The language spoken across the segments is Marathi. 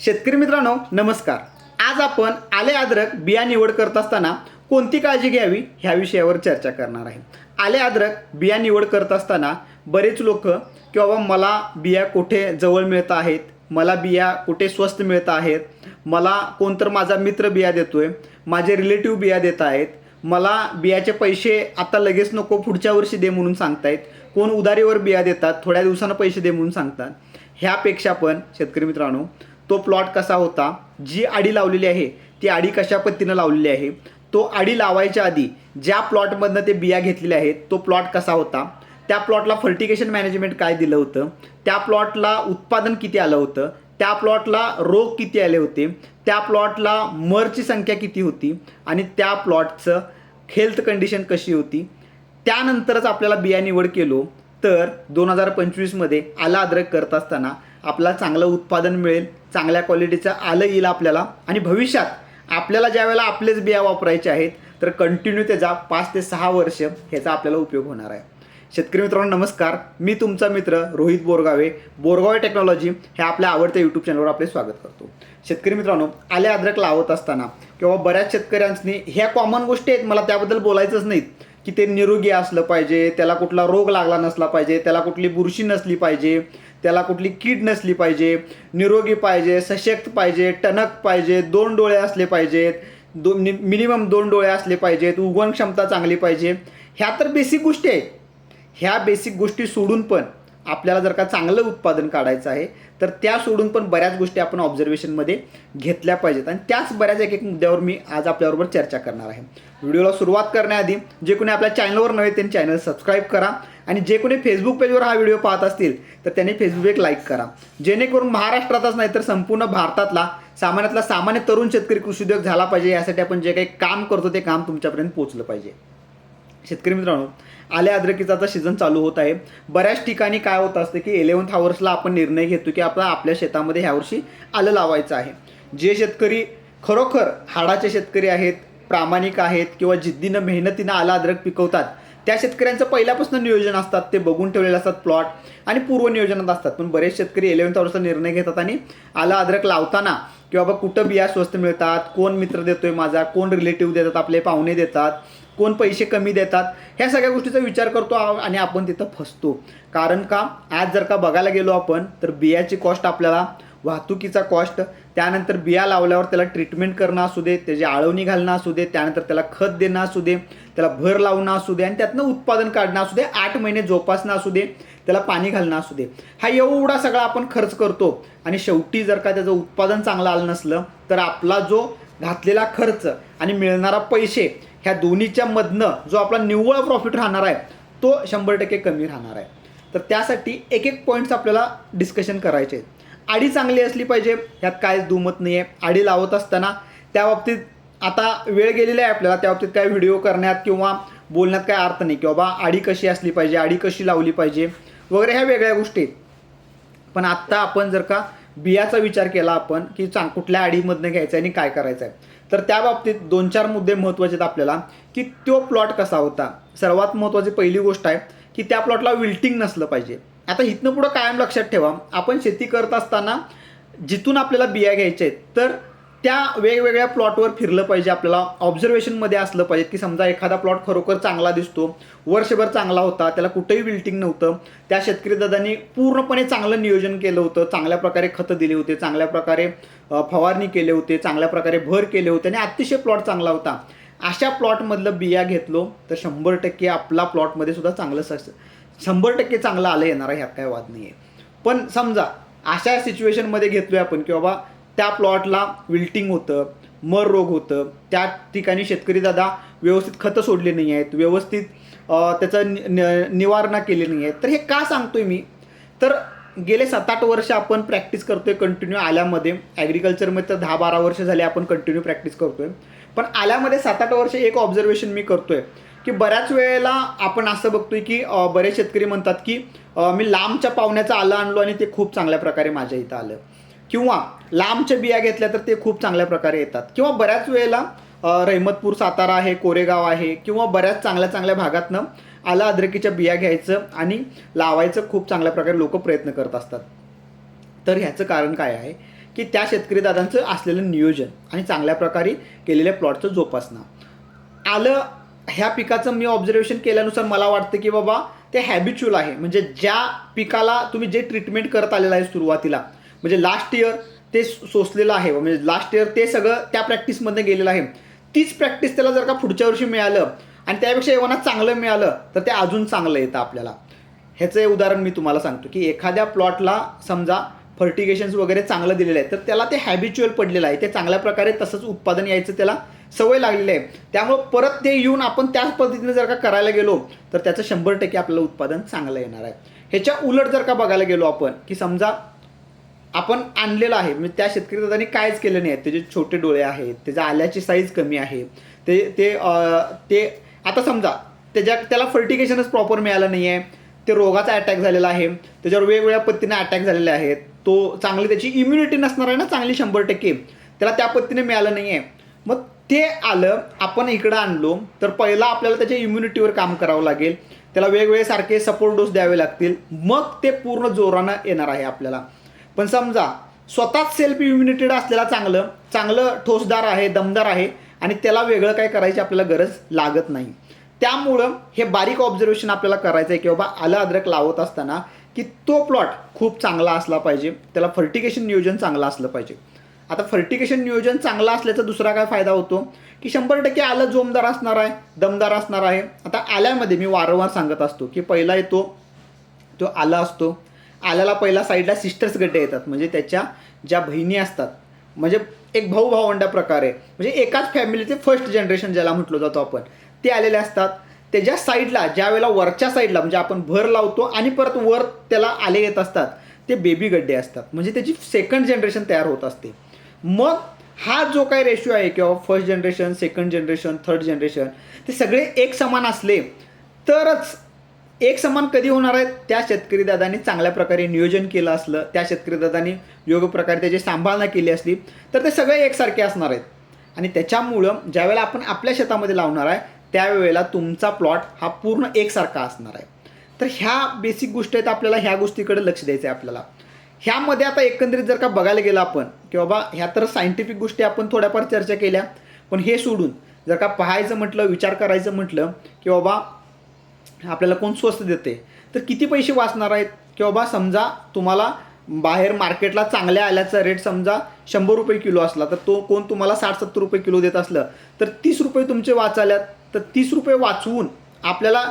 शेतकरी मित्रांनो नमस्कार. आज आपण आले अद्रक बिया निवड करत असताना कोणती काळजी घ्यावी ह्या विषयावर चर्चा करणार आहे. आले अद्रक बिया निवड करत असताना बरेच लोक किंवा बाबा मला बिया कुठे जवळ मिळत आहेत? मला बिया कुठे स्वस्त मिळत आहेत? मला कोणतर माझा मित्र बिया देतो आहे माझे रिलेटिव्ह बिया देत आहेत? मला बियाचे पैसे आता लगेच नको पुढच्या वर्षी दे म्हणून सांगतायत. कोण उधारीवर बिया देतात? थोड्या दिवसानं पैसे दे म्हणून सांगतात. ह्यापेक्षा पण शेतकरी मित्रांनो तो प्लॉट कसा होता? जी आडी लावलेली आहे ती आडी कशा पद्धतीनं लावलेली आहे? तो आडी लावायच्या आधी ज्या प्लॉटमधनं ते बिया घेतलेल्या आहेत तो प्लॉट कसा होता? त्या प्लॉटला फर्टिगेशन मॅनेजमेंट काय दिलं होतं? त्या प्लॉटला उत्पादन किती आलं होतं? त्या प्लॉटला रोग किती आले होते? त्या प्लॉटला मरची संख्या किती होती? आणि त्या प्लॉटचं हेल्थ कंडिशन कशी होती? त्यानंतरच आपल्याला बिया निवड केलो. तर दोन हजार पंचवीसमध्ये आला अद्रक करत असताना आपला चांगलं उत्पादन मिळेल चांगल्या क्वालिटीचं आलं येईल आपल्याला. आणि भविष्यात आपल्याला ज्या वेळेला आपलेच बिया वापरायचे आहेत तर कंटिन्यू त्याचा पाच ते सहा वर्ष ह्याचा आपल्याला उपयोग होणार आहे. शेतकरी मित्रांनो नमस्कार. मी तुमचा मित्र रोहित बोरगावे बोरगावे टेक्नॉलॉजी हे आपल्या आवडत्या यूट्यूब चॅनलवर आपले स्वागत करतो. शेतकरी मित्रांनो आले अद्रक लावत असताना किंवा बऱ्याच शेतकऱ्यांनी ह्या कॉमन गोष्टी आहेत मला त्याबद्दल बोलायचंच नाहीत. की ते निरोगी असलं पाहिजे त्याला कुठला रोग लागला नसला पाहिजे त्याला कुठली बुरशी नसली पाहिजे त्याला कुठली कीड नसली पाहिजे निरोगी पाहिजे सशक्त पाहिजे टणक पाहिजे दोन डोळे असले पाहिजेत दो मिनिमम दोन डोळे असले पाहिजेत उगवण क्षमता चांगली पाहिजे. ह्या तर बेसिक गोष्टी आहेत. ह्या बेसिक गोष्टी सोडून पण आपल्याला जर का चांगलं उत्पादन काढायचं आहे तर त्या सोडून पण बऱ्याच गोष्टी आपण ऑब्झर्वेशनमध्ये घेतल्या पाहिजेत. आणि त्याच बऱ्याच एक एक मुद्द्यावर मी आज आपल्याबरोबर चर्चा करणार आहे. व्हिडिओला सुरुवात करण्याआधी जे कोणी आपल्या चॅनलवर नव्हे त्यांनी चॅनल सबस्क्राईब करा. आणि जे कोणी फेसबुक पेजवर हा व्हिडिओ पाहत असतील तर त्यांनी फेसबुक एक लाईक करा. जेणेकरून महाराष्ट्रातच नाही तर संपूर्ण भारतातला सामान्यातला सामान्य तरुण शेतकरी कृषी उद्योग झाला पाहिजे. यासाठी आपण जे काही काम करतो ते काम तुमच्यापर्यंत पोहोचलं पाहिजे. शेतकरी मित्रांनो आल्या अद्रकीचा आता सीझन चालू होत आहे. बऱ्याच ठिकाणी काय होत असतं की इलेवन्थ आवर्सला आपण निर्णय घेतो की आपला आपल्या शेतामध्ये ह्यावर्षी आलं लावायचं आहे. जे शेतकरी खरोखर हाडाचे शेतकरी आहेत प्रामाणिक आहेत किंवा जिद्दीनं मेहनतीनं आलं अद्रक पिकवतात त्या शेतकऱ्यांचं पहिल्यापासून नियोजन असतात ते बघून ठेवलेले असतात प्लॉट आणि पूर्व नियोजनात असतात. पण बरेच शेतकरी इलेवन्थ हावर्सचा निर्णय घेतात आणि आलं अद्रक लावताना किंवा बाबा कुठं बिया स्वस्त मिळतात कोण मित्र देतोय माझा कोण रिलेटिव्ह देतात आपले पाहुणे देतात कोण पैसे कमी देतात ह्या सगळ्या गोष्टीचा विचार करतो आणि आपण तिथं फसतो. कारण का? आज जर का बघायला गेलो आपण तर बियाची कॉस्ट आपल्याला वाहतुकीचा कॉस्ट त्यानंतर बिया लावल्यावर त्याला ट्रीटमेंट करणं असू दे त्याची आळवणी घालणं असू दे त्यानंतर त्याला खत देणं असू दे त्याला भर लावणं असू दे आणि त्यातनं उत्पादन काढणं असू दे आठ महिने जोपासणं असू दे त्याला पाणी घालणं असू दे. हा एवढा सगळा आपण खर्च करतो आणि शेवटी जर का त्याचं उत्पादन चांगलं आलं नसलं तर आपला जो घातलेला खर्च आणि मिळणारा पैसे ह्या दोन्हीच्या मधनं जो आपला निव्वळ प्रॉफिट राहणार आहे तो शंभर टक्के कमी राहणार आहे. तर त्यासाठी एक एक पॉईंट्स आपल्याला डिस्कशन करायचे आहेत. आडी चांगली असली पाहिजे ह्यात काहीच दुमत नाही आहे आडी लावत असताना त्या बाबतीत आता वेळ गेलेला आहे आपल्याला त्या बाबतीत काय व्हिडिओ करण्यात किंवा बोलण्यात काय अर्थ नाही की बाबा आडी कशी असली पाहिजे आडी कशी लावली पाहिजे वगैरे ह्या वेगळ्या गोष्टी आहेत. पण आत्ता आपण जर का बियाचा विचार केला आपण की चांग कुठल्या आडीमधनं घ्यायचं आहे आणि काय करायचं आहे तर त्या बाबतीत दोन चार मुद्दे महत्त्वाचे आहेत आपल्याला की तो प्लॉट कसा होता. सर्वात महत्त्वाची पहिली गोष्ट आहे की त्या प्लॉटला विल्टिंग नसलं पाहिजे. आता इथनं पुढं कायम लक्षात ठेवा आपण शेती करत असताना जिथून आपल्याला बिया घ्यायच्या आहेत तर त्या वेगवेगळ्या प्लॉटवर फिरलं पाहिजे आपल्याला ऑब्झर्वेशनमध्ये असलं पाहिजे की समजा एखादा प्लॉट खरोखर चांगला दिसतो वर्षभर चांगला होता त्याला कुठेही विल्टिंग नव्हतं त्या शेतकरी दादांनी पूर्णपणे चांगलं नियोजन केलं होतं चांगल्या प्रकारे खतं दिली होते चांगल्या प्रकारे फवारणी केले होते चांगल्या प्रकारे भर केले होते आणि अतिशय प्लॉट चांगला होता. अशा प्लॉटमधलं बिया घेतलो तर शंभर टक्के आपला प्लॉटमध्ये सुद्धा चांगलं सक्स शंभर टक्के चांगलं आलं येणार आहे ह्यात काय वाद नाही आहे पण समजा अशा सिच्युएशनमध्ये घेतलो आहे आपण की बाबा त्या प्लॉटला विल्टिंग होतं मर रोग होतं. त्या ठिकाणी शेतकरी दादा व्यवस्थित खतं सोडले नाही आहेत व्यवस्थित त्याचं नि- निवारणा केली नाही आहे तर हे का सांगतोय मी? तर गेले सात आठ वर्ष आपण प्रॅक्टिस करतोय कंटिन्यू आल्यामध्ये. ॲग्रिकल्चरमध्ये तर दहा बारा वर्ष झाले आपण कंटिन्यू प्रॅक्टिस करतोय. पण आल्यामध्ये सात आठ वर्ष एक ऑब्झर्वेशन मी करतोय की बऱ्याच वेळेला आपण असं बघतोय की बरेच शेतकरी म्हणतात की मी लांबच्या पाहुण्याचं आलं आणलो आणि ते खूप चांगल्या प्रकारे माझ्या इथं आलं. किंवा लांबच्या बिया घेतल्या तर ते खूप चांगल्या प्रकारे येतात. किंवा बऱ्याच वेळेला रहमतपूर सातारा आहे कोरेगाव आहे किंवा बऱ्याच चांगल्या चांगल्या भागातनं आला अद्रकीच्या बिया घ्यायचं आणि लावायचं खूप चांगल्या प्रकारे लोक प्रयत्न करत असतात. तर ह्याचं कारण काय आहे? की त्या शेतकरी दादांचं असलेलं नियोजन आणि चांगल्या प्रकारे केलेल्या प्लॉटचं जोपासना. आलं ह्या पिकाचं मी ऑब्झर्वेशन केल्यानुसार मला वाटतं की बाबा ते हॅबिच्युअल आहे. म्हणजे ज्या पिकाला तुम्ही जे ट्रीटमेंट करत आलेलं आहे सुरुवातीला म्हणजे लास्ट इयर ते सोसलेलं आहे. म्हणजे लास्ट इयर ते सगळं त्या प्रॅक्टिसमध्ये गेलेलं आहे. तीच प्रॅक्टिस त्याला जर का पुढच्या वर्षी मिळालं आणि त्यापेक्षा एवढा चांगलं मिळालं तर ते अजून चांगलं येतं आपल्याला. ह्याचं उदाहरण मी तुम्हाला सांगतो की एखाद्या प्लॉटला समजा फर्टिगेशन्स वगैरे चांगलं दिलेलं आहे तर त्याला ते हॅबिच्युअल पडलेलं आहे. ते चांगल्या प्रकारे तसंच उत्पादन यायचं त्याला सवय लागलेली आहे. त्यामुळं परत ते येऊन आपण त्याच पद्धतीने जर का करायला गेलो तर त्याचं शंभर टक्के आपल्याला उत्पादन चांगलं येणार आहे. ह्याच्या उलट जर का बघायला गेलो आपण की समजा आपण आणलेलं आहे. म्हणजे त्या शेतकरी दादांनी कायच केलं नाही. त्याचे छोटे डोळे आहेत त्याच्या आल्याची साईज कमी आहे. ते ते ते आता समजा त्याच्या त्याला फर्टिकेशनच प्रॉपर मिळालं नाही आहे ते रोगाचा अटॅक झालेला आहे. त्याच्यावर वेगवेगळ्या पद्धतीने अटॅक झालेले आहेत. तो चांगली त्याची इम्युनिटी नसणार आहे ना चांगली शंभर टक्के. त्याला त्या पद्धतीने मिळालं नाही आहे मग ते आलं आपण इकडं आणलो तर पहिला आपल्याला त्याच्या इम्युनिटीवर काम करावं लागेल. त्याला वेगवेगळे सारखे सपोर्ट डोस द्यावे लागतील. मग ते पूर्ण जोरानं येणार आहे आपल्याला. पण समजा स्वतःच सेल्फ इम्युनिटेड असलेला चांगलं चांगलं ठोसदार आहे दमदार आहे आणि त्याला वेगळं काय करायची आपल्याला गरज लागत नाही. त्यामुळं हे बारीक ऑब्झर्वेशन आपल्याला करायचं आहे की बाबा आलं अद्रक लावत असताना की तो प्लॉट खूप चांगला असला पाहिजे त्याला फर्टिकेशन नियोजन चांगलं असलं पाहिजे. आता फर्टिकेशन नियोजन चांगलं असल्याचा दुसरा काय फायदा होतो? की शंभर टक्के आलं जोमदार असणार आहे दमदार असणार आहे. आता आल्यामध्ये मी वारंवार सांगत असतो की पहिला येतो तो आला असतो आल्याला पहिला साईडला सिस्टर्स गड्डे येतात. म्हणजे त्याच्या ज्या बहिणी असतात. म्हणजे एक भाऊ भावंडा प्रकारे. म्हणजे एकाच फॅमिलीचे फर्स्ट जनरेशन ज्याला म्हटलो जातो आपण ते आलेले असतात. त्याच्या साईडला ज्या वेळेला वरच्या साईडला म्हणजे आपण भर लावतो आणि परत वर त्याला आले येत असतात ते बेबी गड्डे असतात. म्हणजे त्याची सेकंड जनरेशन तयार होत असते. मग हा जो काही रेशो आहे किंवा first generation second generation third generation ते सगळे एक समान असले तरच एक समान कधी होणार आहेत त्या शेतकरी दादांनी चांगल्या प्रकारे नियोजन केलं असलं त्या शेतकरी दादांनी योग्य प्रकारे त्याची सांभाळणा केली असली तर ते सगळे एकसारखे असणार आहेत. आणि त्याच्यामुळं ज्यावेळेला आपण आपल्या शेतामध्ये लावणार आहे त्यावेळेला तुमचा प्लॉट हा पूर्ण एकसारखा असणार आहे. तर ह्या बेसिक गोष्टी आहेत आपल्याला ह्या गोष्टीकडे लक्ष द्यायचं आहे आपल्याला. ह्यामध्ये आता एकंदरीत जर का बघायला गेलं आपण की बाबा ह्या तर सायंटिफिक गोष्टी आपण थोड्याफार चर्चा केल्या पण हे सोडून जर का पाहायचं म्हटलं विचार करायचं म्हटलं की बाबा आपल्याला कोण स्वस्त देते? तर किती पैसे वाचणार आहेत? की बाबा समजा तुम्हाला बाहेर मार्केटला चांगल्या आल्याचा रेट समजा शंभर रुपये किलो असला तर तो कोण तुम्हाला साठ सत्तर रुपये किलो देत असलं तर तीस रुपये तुमचे वाचाल्यात तर तीस रुपये वाचवून आपल्याला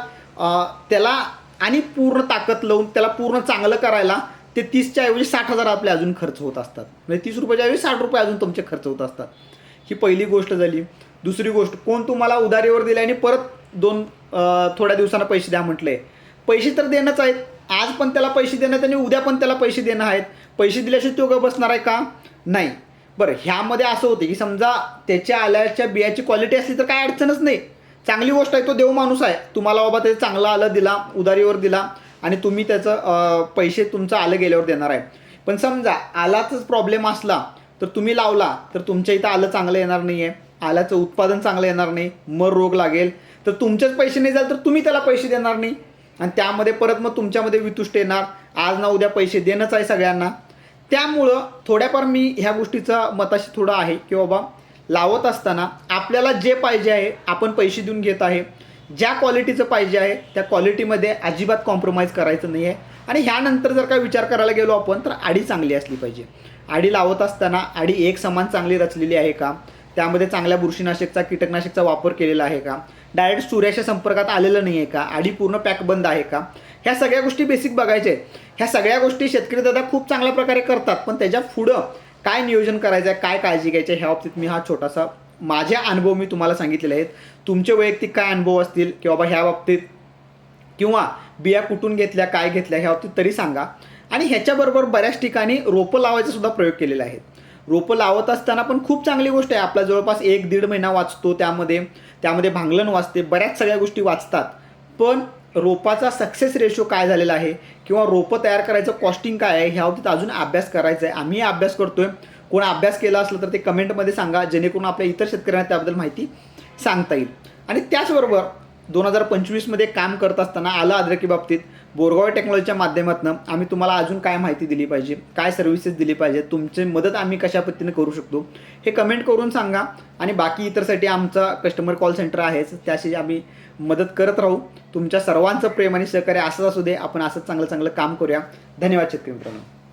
त्याला आणि पूर्ण ताकद लावून त्याला पूर्ण चांगलं करायला ते तीसच्या ऐवजी साठ हजार आपले अजून खर्च होत असतात. म्हणजे तीस रुपयाच्या ऐवजी साठ रुपये अजून तुमचे खर्च होत असतात. ही पहिली गोष्ट झाली. दुसरी गोष्ट कोण तुम्हाला उधारीवर दिल्याने आणि परत दोन थोड्या दिवसांना पैसे द्या म्हटले. पैसे तर देणंच आहेत. आज पण त्याला पैसे देण्यात आणि उद्या पण त्याला पैसे देणं आहेत. पैसे दिल्याशिवाय तो ग बसणार आहे का? नाही. बरं ह्यामध्ये असं होते की समजा त्याच्या आल्याच्या बियाची क्वालिटी असली तर काय अडचणच नाही. चांगली गोष्ट आहे तो देव माणूस आहे. तुम्हाला बाबा ते चांगलं आलं दिला उधारीवर दिला आणि तुम्ही त्याचं पैसे तुमचं आलं गेल्यावर देणार आहे. पण समजा आलाच प्रॉब्लेम असला तर तुम्ही लावला तर तुमच्या इथं आलं चांगलं येणार नाही आहे आल्याचं उत्पादन चांगलं येणार नाही. मर रोग लागेल. तर तुमचेच पैसे नाही झाले तर तुम्ही त्याला पैसे देणार नाही. आणि त्यामध्ये परत मग तुमच्यामध्ये वितुष्ट येणार. आज ना उद्या पैसे देणंच आहे सगळ्यांना. त्यामुळं थोड्याफार मी ह्या गोष्टीचा मताशी थोडा आहे की बाबा लावत असताना आपल्याला जे पाहिजे आहे आपण पैसे देऊन घेत आहे. ज्या क्वालिटीचं पाहिजे आहे त्या क्वालिटीमध्ये अजिबात कॉम्प्रोमाइज करायचं नाही आहे आणि ह्यानंतर जर का विचार करायला गेलो आपण तर आडी चांगली असली पाहिजे. आडी लावत असताना आडी एक समान चांगली रचलेली आहे का? त्यामध्ये चांगल्या बुरशीनाशकचा कीटकनाशकचा वापर केलेला आहे का? डायरेक्ट सूर्याच्या संपर्कात आलेलं नाही आहे का? आडी पूर्ण पॅक बंद आहे का? ह्या सगळ्या गोष्टी बेसिक बघायच्या आहेत ह्या सगळ्या गोष्टी शेतकरी दादा खूप चांगल्या प्रकारे करतात पण त्याच्या पुढं काय नियोजन करायचं आहे काय काळजी घ्यायची आहे ह्या बाबतीत मी हा छोटासा माझे अनुभव मी तुम्हाला सांगितलेले आहेत. तुमचे वैयक्तिक काय अनुभव असतील की बाबा ह्या बाबतीत किंवा बिया कुठून घेतल्या काय घेतल्या ह्या बाबतीत तरी सांगा. आणि ह्याच्याबरोबर बऱ्याच ठिकाणी रोपं लावायचा सुद्धा प्रयोग केलेला आहेत रोपं लावत असताना पण खूप चांगली गोष्ट आहे. आपला जवळपास एक दीड महिना वाचतो त्यामध्ये. त्यामध्ये भांगलन वाचते. बऱ्याच सगळ्या गोष्टी वाचतात. पण रोपाचा सक्सेस रेशो काय झालेला आहे? किंवा रोपं तयार करायचं कॉस्टिंग काय आहे? ह्या बाबतीत अजून अभ्यास करायचा आहे. आम्ही अभ्यास करतोय. कोण अभ्यास केला असलं तर ते कमेंटमध्ये सांगा. जेणेकरून आपल्या इतर शेतकऱ्यांना त्याबद्दल माहिती सांगता येईल. आणि त्याचबरोबर दोन हजार पंचवीसमध्ये काम करत असताना आलं अद्रकी बाबतीत. बोरगाव टेक्नॉलॉजीच्या माध्यमातून आम्ही तुम्हाला अजून काय माहिती दिली पाहिजे? काय सर्व्हिसेस दिली पाहिजे तुमची मदत आम्ही कशा पद्धतीने करू शकतो? हे कमेंट करून सांगा. आणि बाकी इतरसाठी आमचा कस्टमर कॉल सेंटर आहेच. त्याशी आम्ही मदत करत राहू. तुमच्या सर्वांचं प्रेम आणि सहकार्य असंच असू दे. आपण असंच चांगलं चांगलं काम करूया. धन्यवाद शेतकरी मित्रांनो.